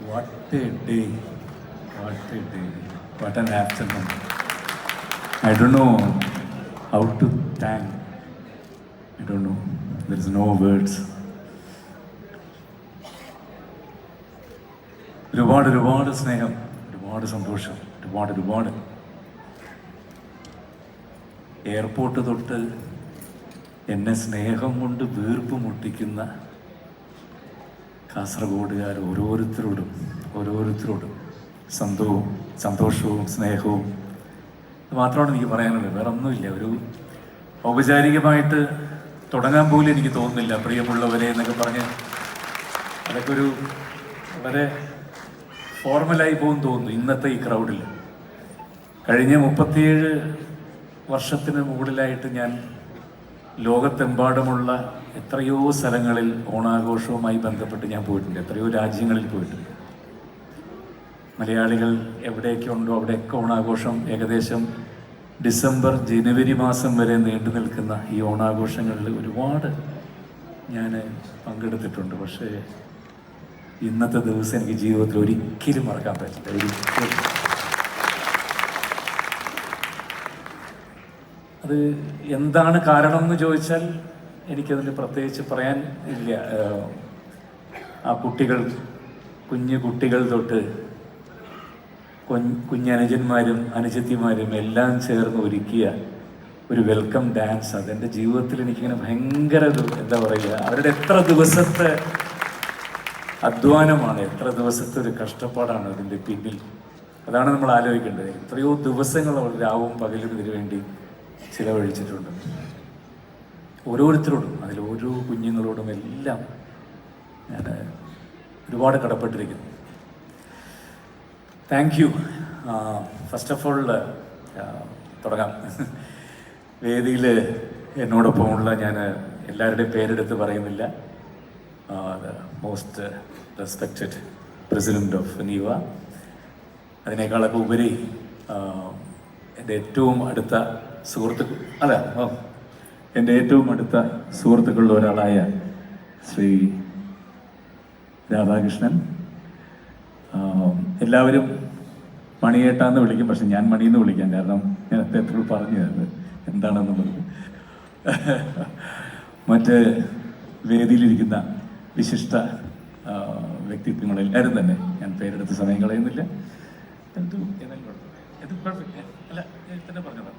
Day. What a day. What an afternoon. I don't know how to thank. I don't know. There is no words. ഒരുപാട് ഒരുപാട് സ്നേഹം ഒരുപാട് സന്തോഷം ഒരുപാട് ഒരുപാട് എയർപോർട്ട് തൊട്ട് എന്നെ സ്നേഹം കൊണ്ട് വീർപ്പ് മുട്ടിക്കുന്ന കാസർഗോഡുകാർ ഓരോരുത്തരോടും ഓരോരുത്തരോടും സന്തോഷവും സന്തോഷവും സ്നേഹവും. മാത്രമാണ് എനിക്ക് പറയാനുള്ളത്. വേറെ ഒന്നുമില്ല ഒരു ഔപചാരികമായിട്ട് തുടങ്ങാൻ പോലും എനിക്ക് തോന്നുന്നില്ല. പ്രിയമുള്ളവരെ എന്നൊക്കെ പറഞ്ഞ് അതൊക്കെ ഒരു വളരെ ഫോർമലായി പോകും തോന്നുന്നു ഇന്നത്തെ ഈ ക്രൗഡിൽ കഴിഞ്ഞ മുപ്പത്തിയേഴ് വർഷത്തിന് മുകളിലായിട്ട് ഞാൻ ലോകത്തെമ്പാടുമുള്ള എത്രയോ സ്ഥലങ്ങളിൽ ഓണാഘോഷവുമായി ബന്ധപ്പെട്ട് ഞാൻ പോയിട്ടുണ്ട്. എത്രയോ രാജ്യങ്ങളിൽ പോയിട്ടുണ്ട്. മലയാളികൾ എവിടെയൊക്കെ ഉണ്ടോ അവിടെയൊക്കെ ഓണാഘോഷം ഏകദേശം ഡിസംബർ ജനുവരി മാസം വരെ നീണ്ടു നിൽക്കുന്ന ഈ ഓണാഘോഷങ്ങളിൽ ഒരുപാട് ഞാൻ പങ്കെടുത്തിട്ടുണ്ട്. പക്ഷേ ഇന്നത്തെ ദിവസം എനിക്ക് ജീവിതത്തിൽ ഒരിക്കലും മറക്കാൻ പറ്റില്ല. ഒരിക്കലും. അത് എന്താണ് കാരണം എന്ന് ചോദിച്ചാൽ എനിക്കതിന് പ്രത്യേകിച്ച് പറയാൻ ഇല്ല. ആ കുട്ടികൾ കുഞ്ഞു കുട്ടികൾ തൊട്ട് കുഞ്ഞ് കുഞ്ഞനുജന്മാരും അനുജത്തിമാരും എല്ലാം ചേർന്ന് ഒരുക്കിയ ഒരു വെൽക്കം ഡാൻസ്. അതെന്റെ ജീവിതത്തിൽ എനിക്കിങ്ങനെ ഭയങ്കര എന്താ പറയുക അവരുടെ എത്ര ദിവസത്തെ അധ്വാനമാണ് എത്ര ദിവസത്തെ ഒരു കഷ്ടപ്പാടാണ് അതിന്റെ പിന്നിൽ. അതാണ് നമ്മൾ ആലോചിക്കേണ്ടത്. എത്രയോ ദിവസങ്ങൾ അവർ രാവും പകലും ഇതിനു വേണ്ടി ചിലവഴിച്ചിട്ടുണ്ട്. ഓരോരുത്തരോടും അതിൽ ഓരോ കുഞ്ഞുങ്ങളോടും എല്ലാം ഞാൻ ഒരുപാട് കടപ്പെട്ടിരിക്കുന്നു. Thank you first of all തുടങ്ങാം. വേദിയിൽ എന്നോടൊപ്പമുള്ള ഞാൻ എല്ലാവരുടെയും പേരെടുത്ത് പറയുന്നില്ല. മോസ്റ്റ് റെസ്പെക്റ്റഡ് പ്രസിഡന്റ് ഓഫ് നീവ അതിനേക്കാളൊക്കെ ഉപരി എന്റെ ഏറ്റവും അടുത്ത സുഹൃത്തു അല്ല എന്റെ ഏറ്റവും അടുത്ത സുഹൃത്തുക്കളിൽ ഒരാളായ ശ്രീ രാധാകൃഷ്ണൻ എല്ലാവരും മണിയേട്ടാന്ന് വിളിക്കും പക്ഷെ ഞാൻ മണിയെന്ന് വിളിക്കാം കാരണം ഞാൻ അദ്ദേഹത്തോട് പറഞ്ഞു തരുന്നത് എന്താണെന്നുള്ളത് മറ്റ് വേദിയിലിരിക്കുന്ന വിശിഷ്ട എല്ലാവരും തന്നെ ഞാൻ പേരെടുത്ത് സമയം കളയുന്നില്ല എന്തു ഏതായാലും കുഴപ്പമില്ല. ഇത്. അല്ല ഇത് തന്നെ പറഞ്ഞോളാം